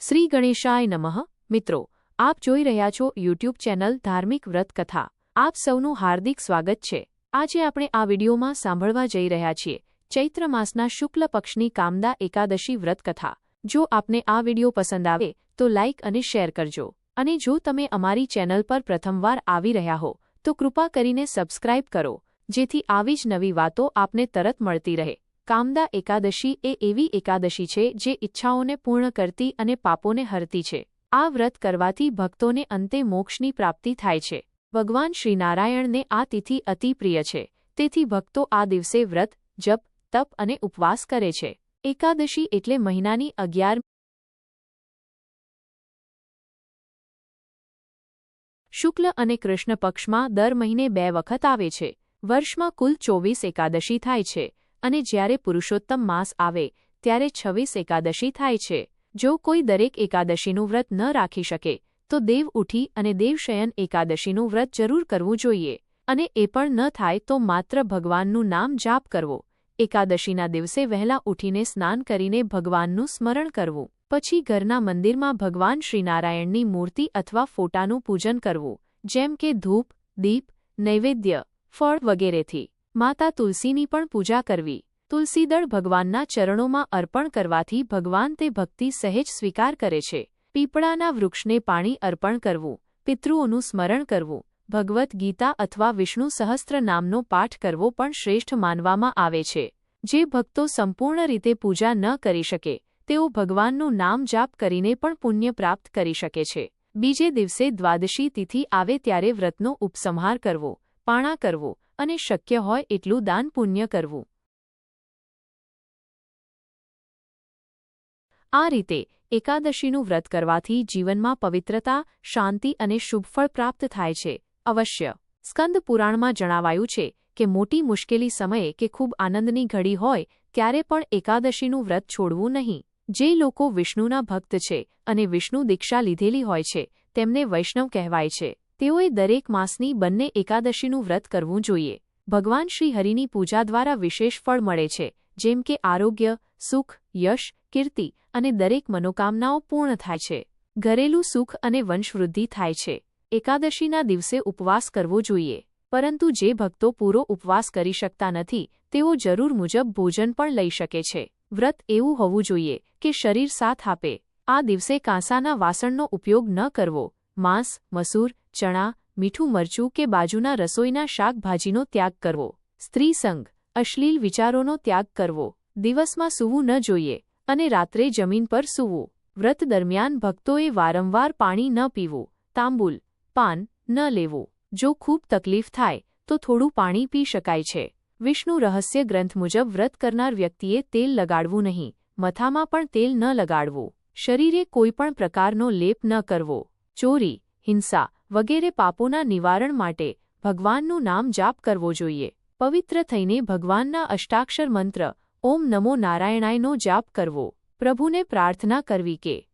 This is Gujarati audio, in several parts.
શ્રી ગણેશાય નમઃ. મિત્રો, આપ જોઈ રહ્યા છો યુટ્યુબ ચેનલ ધાર્મિક વ્રત કથા. આપ સૌનું હાર્દિક સ્વાગત છે. આજે આપણે આ વિડીયોમાં સાંભળવા જઈ રહ્યા છીએ ચૈત્ર માસના શુક્લ પક્ષની કામદા એકાદશી વ્રત કથા. જો આપને આ વીડિયો પસંદ આવે, તો લાઇક અને શેર કરજો. અને જો તમે અમારી ચેનલ પર પ્રથમવાર આવી રહ્યા હો, તો કૃપા કરીને સબસ્ક્રાઇબ કરો, જેથી આવી જ નવી વાતો આપને તરત મળતી રહે. કામદા એકાદશી એ એવી એકાદશી છે જે ઈચ્છાઓને પૂર્ણ કરતી અને પાપોને હરતી છે. આ વ્રત કરવાથી ભક્તોને અંતે મોક્ષની પ્રાપ્તિ થાય છે. ભગવાન શ્રીનારાયણને આ તિથિ અતિ પ્રિય છે. તેથી ભક્તો આ દિવસે વ્રત, જપ, તપ અને ઉપવાસ કરે છે. એકાદશી એટલે મહિનાની અગિયાર શુક્લ અને કૃષ્ણ પક્ષમાં દર મહિને બે વખત આવે છે. વર્ષમાં કુલ ચોવીસ એકાદશી થાય છે. અને જ્યારે પુરુષોત્તમ માસ આવે, ત્યારે છવ્વીસ એકાદશી થાય છે. જો કોઈ દરેક એકાદશીનું વ્રત ન રાખી શકે, તો દેવ ઉઠી અને દેવશયન એકાદશીનું વ્રત જરૂર કરવું જોઈએ. અને એ પણ ન થાય તો માત્ર ભગવાનનું નામ જાપ કરવો. એકાદશીના દિવસે વહેલા ઉઠીને સ્નાન કરીને ભગવાનનું સ્મરણ કરવું. પછી ઘરના મંદિરમાં ભગવાન શ્રીનારાયણની મૂર્તિ અથવા ફોટાનું પૂજન કરવું, જેમ કે ધૂપ, દીપ, નૈવેદ્ય, ફળ વગેરેથી. માતા તુલસીની પણ પૂજા કરવી. તુલસીદળ ભગવાનના ચરણોમાં અર્પણ કરવાથી ભગવાન તે ભક્તિ સહેજ સ્વીકાર કરે છે. પીપળાના વૃક્ષને પાણી અર્પણ કરવું, પિતૃઓનું સ્મરણ કરવું, ભગવદ્ ગીતા અથવા વિષ્ણુ સહસ્ત્ર નામનો પાઠ કરવો પણ શ્રેષ્ઠ માનવામાં આવે છે. જે ભક્તો સંપૂર્ણ રીતે પૂજા ન કરી શકે, તેઓ ભગવાનનું નામ જાપ કરીને પણ પુણ્ય પ્રાપ્ત કરી શકે છે. બીજે દિવસે દ્વાદશી તિથિ આવે ત્યારે વ્રતનો ઉપસંહાર કરવો. પાણા કરવો અને શક્ય હોય એટલું દાન પુણ્ય કરવું. આ રીતે એકાદશીનું વ્રત કરવાથી જીવનમાં પવિત્રતા, શાંતિ અને શુભફળ પ્રાપ્ત થાય છે. અવશ્ય. સ્કંદ પુરાણમાં જણાવાયું છે કે મોટી મુશ્કેલી સમયે કે ખૂબ આનંદની ઘડી હોય ત્યારે પણ એકાદશીનું વ્રત છોડવું નહીં. જે લોકો વિષ્ણુના ભક્ત છે અને વિષ્ણુ દીક્ષા લીધેલી હોય છે, તેમને વૈષ્ણવ કહેવાય છે. તેઓએ દરેક માસની બંને એકાદશીનું વ્રત કરવું જોઈએ. ભગવાન શ્રી હરિની પૂજા દ્વારા વિશેષ ફળ મળે છે, જેમ કે આરોગ્ય, સુખ, યશ, કીર્તિ અને દરેક મનોકામનાઓ પૂર્ણ થાય છે. ઘરેલું સુખ અને વંશવૃદ્ધિ થાય છે. એકાદશીના દિવસે ઉપવાસ કરવો જોઈએ, પરંતુ જે ભક્તો પૂરો ઉપવાસ કરી શકતા નથી, તેઓ જરૂર મુજબ ભોજન પણ લઈ શકે છે. વ્રત એવું હોવું જોઈએ કે શરીર સાથ આપે. આ દિવસે કાંસાના વાસણનો ઉપયોગ ન કરવો. માંસ, મસૂર ચણા, મીઠું મરચું કે બાજુના રસોઈના શાકભાજીનો ત્યાગ કરવો. સ્ત્રી સંગ અશ્લીલ વિચારોનો ત્યાગ કરવો. દિવસમાં સૂવું ન જોઈએ અને રાત્રે જમીન પર સૂવું. વ્રત દરમિયાન ભક્તોએ વારંવાર પાણી ન પીવું. તાંબુલ, પાન ન લેવું. જો ખૂબ તકલીફ થાય, તો થોડું પાણી પી શકાય છે. વિષ્ણુ રહસ્ય ગ્રંથ મુજબ વ્રત કરનાર વ્યક્તિએ તેલ લગાડવું નહીં. મથામાં પણ તેલ ન લગાડવું. શરીરે કોઈપણ પ્રકારનો લેપ ન કરવો. ચોરી, હિંસા વગેરે પાપોના નિવારણ માટે ભગવાનનું નામ જાપ કરવો જોઈએ. પવિત્ર થઈને ભગવાનના અષ્ટાક્ષર મંત્ર, ઓમ નમો નારાયણાયનો જાપ કરવો. પ્રભુને પ્રાર્થના કરવી કે,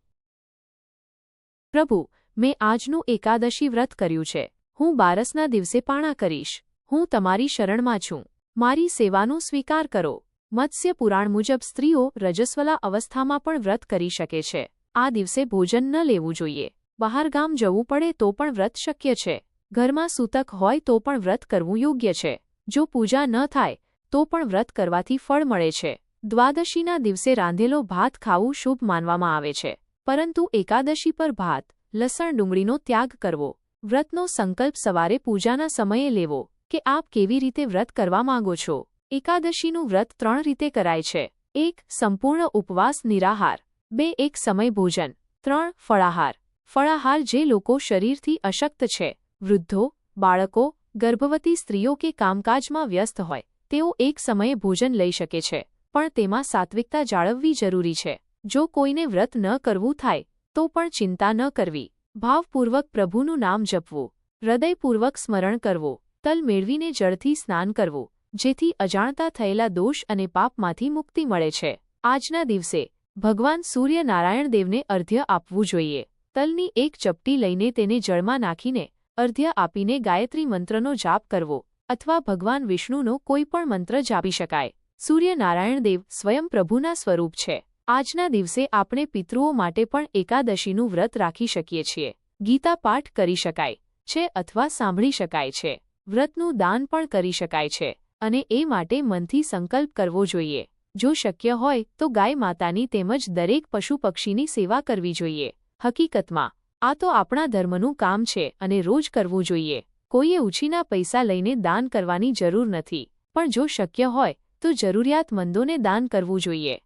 પ્રભુ, મેં આજનું એકાદશી વ્રત કર્યું છે. હું બારસના દિવસે પાણા કરીશ. હું તમારી શરણમાં છું. મારી સેવાનો સ્વીકાર કરો. મત્સ્ય પુરાણ મુજબ સ્ત્રીઓ રજસ્વલા અવસ્થામાં પણ વ્રત કરી શકે છે. આ દિવસે ભોજન ન લેવું જોઈએ. બહારગામ જવું પડે તો પણ વ્રત શક્ય છે. ઘરમાં સૂતક હોય તો પણ વ્રત કરવું યોગ્ય છે. જો પૂજા ન થાય, તો પણ વ્રત કરવાથી ફળ મળે છે. દ્વાદશીના દિવસે રાંધેલો ભાત ખાવું શુભ માનવામાં આવે છે. પરંતુ એકાદશી પર ભાત, લસણ ડુંગળીનો ત્યાગ કરવો. વ્રતનો સંકલ્પ સવારે પૂજાના સમયે લેવો કે આપ કેવી રીતે વ્રત કરવા માંગો છો? એકાદશીનું વ્રત ત્રણ રીતે કરાય છે. એક, સંપૂર્ણ ઉપવાસ, નિરાહાર. બે, એક, સમય ભોજન. ત્રણ, ફળાહાર. ફળાહાર જે લોકો શરીરથી અશક્ત છે, વૃદ્ધો, બાળકો, ગર્ભવતી સ્ત્રીઓ કે કામકાજમાં વ્યસ્ત હોય, તેઓ એક સમયે ભોજન લઈ શકે છે, પણ તેમાં સાત્વિકતા જાળવવી જરૂરી છે. જો કોઈને વ્રત ન કરવું થાય, તો પણ ચિંતા ન કરવી. ભાવપૂર્વક પ્રભુનું નામ જપવું, હૃદયપૂર્વક સ્મરણ કરવું, તલ મેળવીને જળથી સ્નાન કરવું, જેથી અજાણતા થયેલા દોષ અને પાપમાંથી મુક્તિ મળે છે. આજના દિવસે, ભગવાન સૂર્યનારાયણ દેવને અર્ધ્ય આપવું જોઈએ. તલની એક ચપટી લઈને તેને જળમાં નાખીને અર્ધ્ય આપીને ગાયત્રી મંત્રનો જાપ કરવો અથવા ભગવાન વિષ્ણુનો કોઈ પણ મંત્ર જાપી શકાય. સૂર્યનારાયણ દેવ સ્વયં પ્રભુના સ્વરૂપ છે. આજના દિવસે આપણે પિતૃઓ માટે પણ એકાદશીનું વ્રત રાખી શકીએ છીએ. ગીતા પાઠ કરી શકાય છે અથવા સાંભળી શકાય છે. વ્રતનું દાન પણ કરી શકાય છે અને એ માટે મનથી સંકલ્પ કરવો જોઈએ. જો શક્ય હોય તો ગાય માતાની તેમજ દરેક પશુ પક્ષીની સેવા કરવી જોઈએ. હકીકતમાં, આ તો આપણા ધર્મનું કામ છે અને રોજ કરવું જોઈએ. કોઈએ ઉછીના પૈસા લઈને દાન કરવાની જરૂર નથી, પણ જો શક્ય હોય, તો જરૂરિયાતમંદોને દાન કરવું જોઈએ.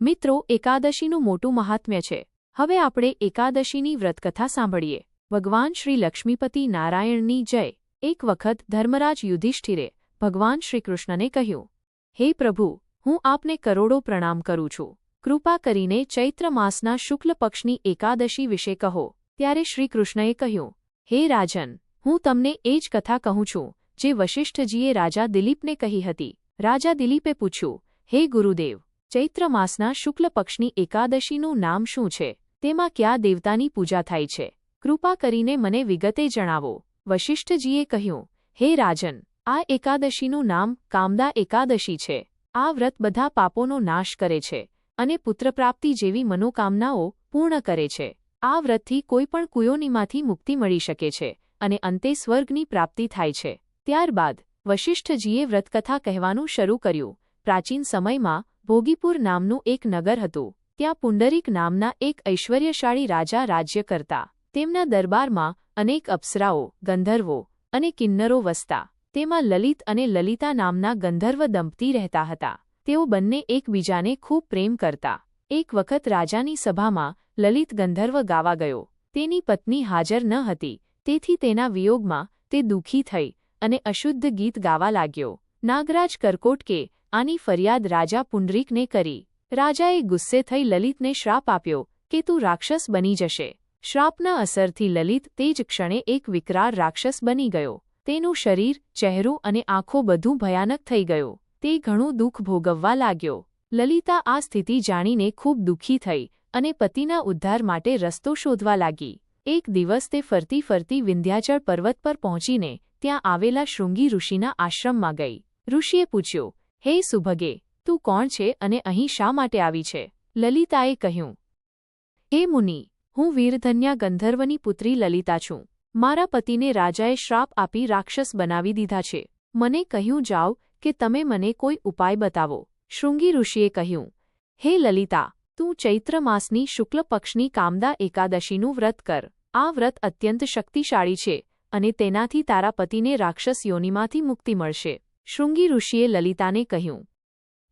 મિત્રો, એકાદશીનું મોટું મહાત્મ્ય છે. હવે આપણે એકાદશીની વ્રતકથા સાંભળીએ. ભગવાન શ્રી લક્ષ્મીપતિ નારાયણની જય. એક વખત ધર્મરાજ યુધિષ્ઠિરે ભગવાન શ્રીકૃષ્ણને કહ્યું, હે પ્રભુ, હું આપને કરોડો પ્રણામ કરું છું. કૃપા કરીને ચૈત્ર માસના શુક્લ પક્ષની એકાદશી વિશે કહો. ત્યારે શ્રીકૃષ્ણએ કહ્યું, હે રાજન, હું તમને એ જ કથા કહું છું, જે વશિષ્ઠજીએ રાજા દિલીપને કહી હતી. રાજા દિલીપે પૂછ્યું, હે ગુરુદેવ, ચૈત્ર માસના શુક્લ પક્ષની એકાદશીનું નામ શું છે? તેમાં કયા દેવતાની પૂજા થાય છે? કૃપા કરીને મને વિગતે જણાવો. વશિષ્ઠજીએ કહ્યું, હે રાજન, આ એકાદશીનું નામ કામદા એકાદશી છે. આ વ્રત બધા પાપોનો નાશ કરે છે. અને પુત્રપ્રાપ્તિ જેવી મનોકામનાઓ પૂર્ણ કરે છે. આ વ્રતથી કોઈપણ કુયોનીમાંથી મુક્તિ મળી શકે છે અને અંતે સ્વર્ગની પ્રાપ્તિ થાય છે. ત્યારબાદ વશિષ્ઠજીએ વ્રતકથા કહેવાનું શરૂ કર્યું. પ્રાચીન સમયમાં ભોગીપુર નામનું એક નગર હતું. ત્યાં પુંડરીક નામના એક ઐશ્વર્યશાળી રાજા રાજ્ય કરતા. તેમના દરબારમાં અનેક અપ્સરાઓ, ગંધર્વો અને કિન્નરો વસતા. તેમાં લલિત અને લલિતા નામના ગંધર્વ દંપતી રહેતા હતા. તેઓ બંને એકબીજાને ખૂબ પ્રેમ કરતા. એક વખત રાજાની સભામાં લલિત ગંધર્વ ગાવા ગયો. તેની પત્ની હાજર ન હતી. તેથી તેના વિયોગમાં તે દુઃખી થઈ અને અશુદ્ધ ગીત ગાવા લાગ્યો. નાગરાજ કરકોટકે આની ફરિયાદ રાજા પુંડરીકને કરી. રાજાએ ગુસ્સે થઈ લલિતને શ્રાપ આપ્યો કે તું રાક્ષસ બની જશે. શ્રાપના અસરથી લલિત તે જ ક્ષણે એક વિકરાર રાક્ષસ બની ગયો. તેનું શરીર, ચહેરો અને આંખો બધું ભયાનક થઈ ગયો. તે ઘણું દુઃખ ભોગવવા લાગ્યો. લલિતા આ સ્થિતિ જાણીને ખૂબ દુઃખી થઈ અને પતિના ઉદ્ધાર માટે રસ્તો શોધવા લાગી. એક દિવસ તે ફરતી ફરતી વિંધ્યાચળ પર્વત પર પહોંચીને ત્યાં આવેલા શૃંગી ઋષિના આશ્રમમાં ગઈ. ઋષિએ પૂછ્યું, હે સુભગે, તું કોણ છે અને અહીં શા માટે આવી છે? લલિતાએ કહ્યું હે મુનિ, હું વીરધન્યા ગંધર્વની પુત્રી લલિતા છું. મારા પતિને રાજાએ શ્રાપ આપી રાક્ષસ બનાવી દીધા છે. મને કહ્યું જાઓ કે તમે મને કોઈ ઉપાય બતાવો. શૃંગી ઋષિએ કહ્યું, હે લલિતા, તું ચૈત્ર માસની શુક્લ પક્ષની કામદા એકાદશીનું વ્રત કર. આ વ્રત અત્યંત શક્તિશાળી છે અને તેનાથી તારા પતિને રાક્ષસ યોનિમાંથી મુક્તિ મળશે. શૃંગી ઋષિએ લલિતાને કહ્યું,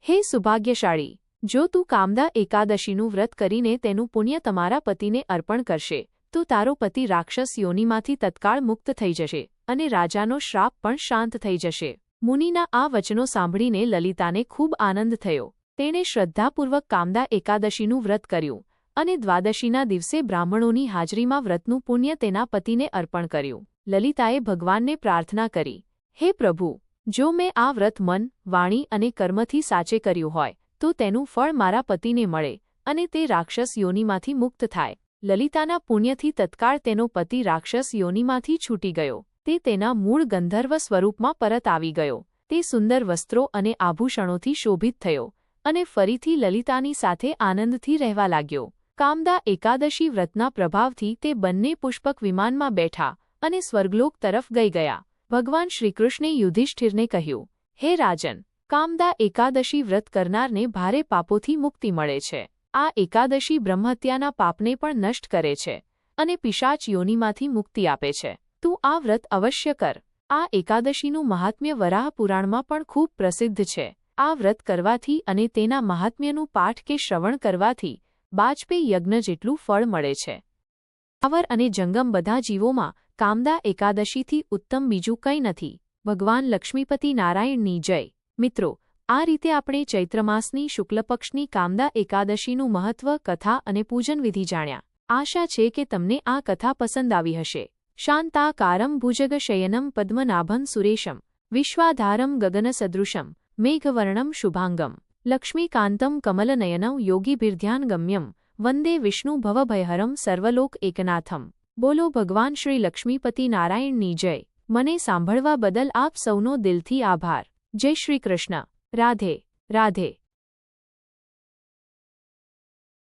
હે સુભાગ્યશાળી, જો તું કામદા એકાદશીનું વ્રત કરીને તેનું પુણ્ય તમારા પતિને અર્પણ કરશે, તો તારો પતિ રાક્ષસ યોનિમાંથી તત્કાળ મુક્ત થઈ જશે અને રાજાનો શ્રાપ પણ શાંત થઈ જશે. મુનિના આ વચનો સાંભળીને લલિતાને ખૂબ આનંદ થયો. તેણે શ્રદ્ધાપૂર્વક કામદા એકાદશીનું વ્રત કર્યું અને દ્વાદશીના દિવસે બ્રાહ્મણોની હાજરીમાં વ્રતનું પુણ્ય તેના પતિને અર્પણ કર્યું. લલિતાએ ભગવાનને પ્રાર્થના કરી, હે પ્રભુ, જો મેં આ વ્રત મન, વાણી અને કર્મથી સાચે કર્યું હોય, તો તેનું ફળ મારા પતિને મળે અને તે રાક્ષસ યોનિમાંથી મુક્ત થાય. લલિતાના પુણ્યથી તત્કાળ તેનો પતિ રાક્ષસ યોનિમાંથી છૂટી ગયો. તે તેના મૂળ ગંધર્વ સ્વરૂપમાં પરત આવી ગયો. તે સુંદર વસ્ત્રો અને આભૂષણોથી શોભિત થયો અને ફરીથી લલિતાની સાથે આનંદથી રહેવા લાગ્યો. કામદા એકાદશી વ્રતના પ્રભાવથી તે બંને પુષ્પક વિમાનમાં બેઠા અને સ્વર્ગલોક તરફ ગઈ ગયા. ભગવાન શ્રીકૃષ્ણે યુધિષ્ઠિરને કહ્યું, હે રાજન, કામદા એકાદશી વ્રત કરનારને ભારે પાપોથી મુક્તિ મળે છે. આ એકાદશી બ્રહ્મહત્યાના પાપને પણ નષ્ટ કરે છે અને પિશાચ યોનિમાંથી મુક્તિ આપે છે. તું આ વ્રત અવશ્ય કર. આ એકાદશીનું મહાત્મ્ય વરાહ પુરાણમાં પણ ખૂબ પ્રસિદ્ધ છે. આ વ્રત કરવાથી અને તેના મહાત્મ્યનું પાઠ કે શ્રવણ કરવાથી બાજપેયી યજ્ઞ જેટલું ફળ મળે છે. સ્થાવર અને જંગમ બધા જીવોમાં કામદા એકાદશીથી ઉત્તમ બીજું કંઈ નથી. ભગવાન લક્ષ્મીપતિ નારાયણની જય. મિત્રો, આ રીતે આપણે ચૈત્રમાસની શુક્લપક્ષની કામદા એકાદશીનું મહત્વ, કથા અને પૂજનવિધિ જાણ્યા. આશા છે કે તમને આ કથા પસંદ આવી હશે. શાંતાકારમ ભુજગશયનમ પદ્મનાભં સુરેશમ વિશ્વાધારમ ગગનસદૃશમ મેઘવર્ણમ શુભાંગમ લક્ષ્મીકાંતમ કમલનયનમ યોગીભિર્ધ્યાનગમ્યમ વંદે વિષ્ણુ ભવભયહરમ સર્વલોક એકનાથમ બોલો ભગવાન શ્રી લક્ષ્મીપતિ નારાયણની જય મને સાંભળવા બદલ આપ સૌનો દિલથી આભાર જય શ્રી કૃષ્ણ રાધે રાધે